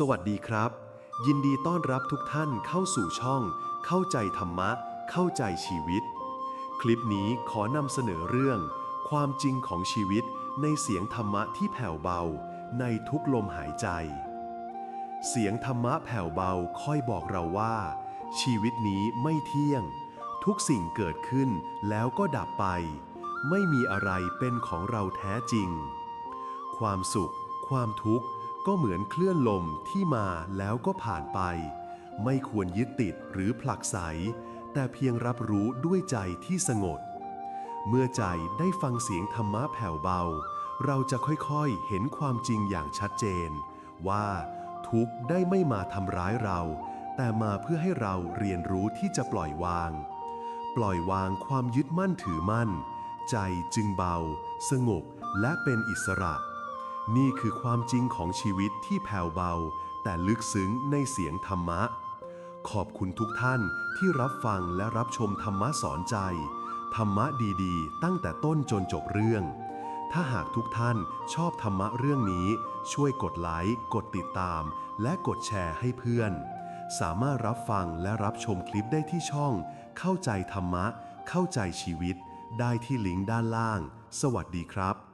สวัสดีครับ ยินดีต้อนรับทุกท่านเข้าสู่ช่อง เข้าใจธรรมะ เข้าใจชีวิต คลิปนี้ขอนำเสนอเรื่อง ความจริงของชีวิตในเสียงธรรมะที่แผ่วเบา ในทุกลมหายใจ เสียงธรรมะแผ่วเบาค่อยบอกเราว่า ชีวิตนี้ไม่เที่ยง ทุกสิ่งเกิดขึ้นแล้วก็ดับไป ไม่มีอะไรเป็นของเราแท้จริง ความสุข ความทุกข์ ก็เหมือนเคลื่อนลมที่มาแล้วก็ผ่านไป ไม่ควรยึดติดหรือผลักไส แต่เพียงรับรู้ด้วยใจที่สงบ เมื่อใจได้ฟังเสียงธรรมะแผ่วเบา เราจะค่อยๆ เห็นความจริงอย่างชัดเจน ว่า ทุกข์ได้ไม่มาทำร้ายเรา แต่มาเพื่อให้เราเรียนรู้ที่จะปล่อยวาง ปล่อยวางความยึดมั่นถือมั่น ใจจึงเบา สงบและเป็นอิสระ นี่คือความจริงของชีวิตที่แผ่วเบา แต่ลึกซึ้งในเสียงธรรมะ ขอบคุณทุกท่านที่รับฟังและรับชมธรรมะสอนใจ ธรรมะดีๆ ตั้งแต่ต้นจนจบเรื่อง ถ้าหากทุกท่านชอบธรรมะเรื่องนี้ ช่วยกดไลค์ กดติดตาม และกดแชร์ให้เพื่อน สามารถรับฟังและรับชมคลิปได้ที่ช่อง เข้าใจธรรมะ เข้าใจชีวิต ได้ที่ลิงก์ด้านล่าง สวัสดีครับ